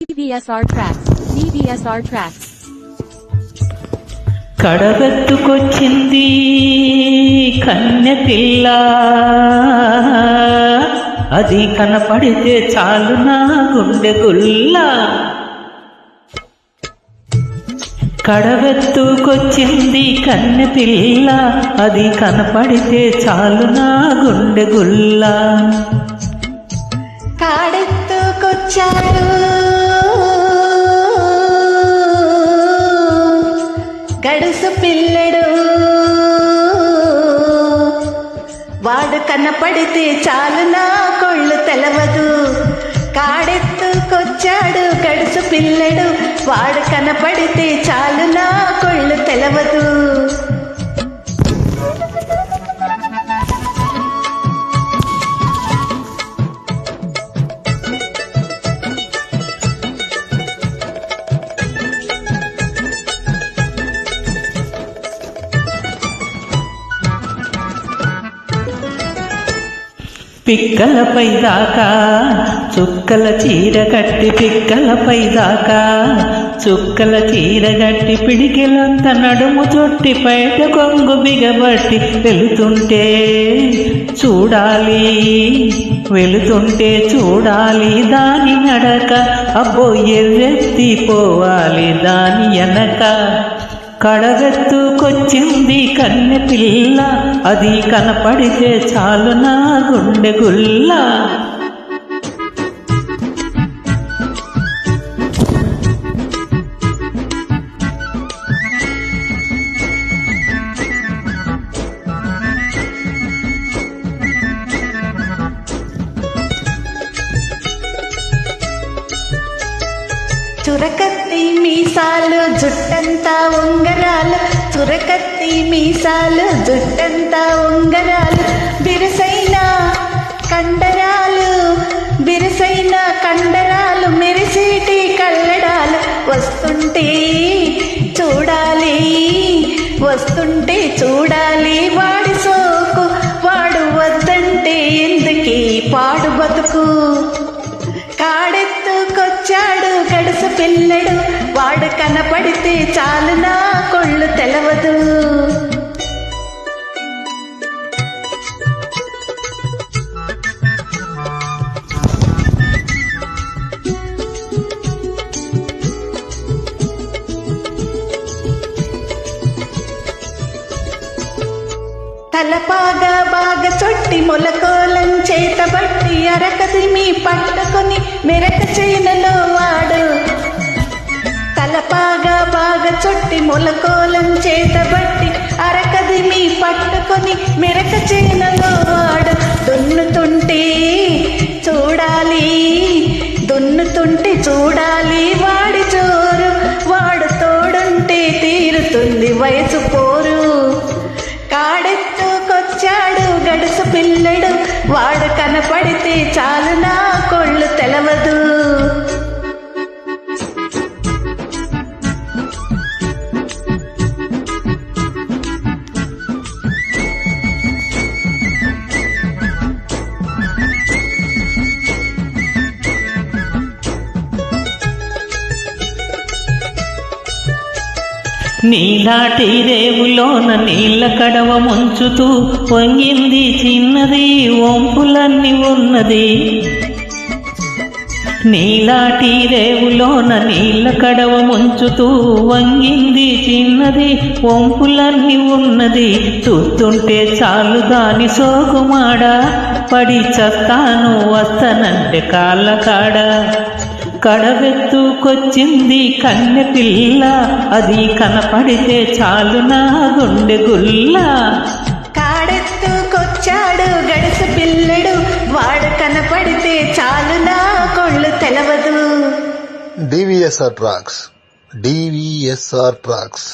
DVSR tracks. DVSR tracks. కడగెత్తుకొచ్చింది కన్య పిల్ల అది కనపడితే చాలు నా గుండె గుల్ల. కడవెత్తుకొచ్చింది కన్య పిల్ల అది కనపడితే చాలు నా గుండె గుల్ల. కాడెత్తుకొచ్చాడు గడుసు పిల్లడు. వాడు కనపడితే చాలు నా కొళ్ళు తెలవదు. కాడెత్తుకొచ్చాడు గడుసు పిల్లడు. వాడు కనపడితే చాలు నా కొళ్ళు తెలవదు. పిక్కలపై దాకా చుక్కల చీర కట్టి పిక్కలపై దాకా చుక్కల చీర కట్టి పిడికిలంత నడుము చుట్టి బయట కొంగు బిగబట్టి వెళుతుంటే చూడాలి వెళుతుంటే చూడాలి దాని నడక అబ్బో ఎర్రెత్తిపోవాలి దాని వెనక కడగెత్తుకొచ్చింది కన్నె పిల్ల అది కనపడితే చాలు నా గుండె గుల్లా. చురకత్తి మీసాలు జుట్టంతా ఉంగరాలు. చురకత్తి మీసాలు జుట్టంతా ఉంగరాలు. బిరుసైన కండరాలు బిరుసైన కండరాలు మెరిసేటి కళ్ళడాలు. వస్తుంటే చూడాలి వస్తుంటే చూడాలి. వాడి సోకు వాడు వద్దంటే ఎందుకీ పాడు బతుకు? కాడెత్తుకొచ్చాడు గడు పిల్లడు వాడు కనపడితే చాలు నా కొళ్ళు తెలవదు. తలపాగా బాగా చొట్టి మొలకోలం చేతబట్టి అరకది మీ పట్టుకొని మెరక చైనలో వాడు మెరక చేయనలో వాడు దున్నుతుంటే చూడాలి. దున్నుతుంటే చూడాలి. వాడి చోరు వాడు తోడుంటే తీరుతుంది వయసు పోరు. కాడెత్తుకొచ్చాడు గడుసు పిల్లడు వాడు కనపడితే చాలు నా కొళ్ళు తెలవదు. నీలాటి రేవులోన నీళ్ళ కడవ ముంచుతూ పొంగింది చిన్నది వంపులన్నీ ఉన్నది. నీలాటి రేవులోన నీళ్ళ కడవ ముంచుతూ వంగింది చిన్నది వంపులన్నీ ఉన్నది. చూస్తుంటే చాలు దాని సోకుమాడ పడి చస్తాను వస్తానంటే కాళ్ళ కాడా కడవెత్తుకొచ్చింది కన్నె పిల్ల అది కనపడితే చాలు నా గుండె గుల్ల కాడెత్తుకొచ్చాడు గడుసు పిల్లడు వాడు కనపడితే చాలు నా కొళ్ళు తెలవదు DVSR tracks. DVSR tracks.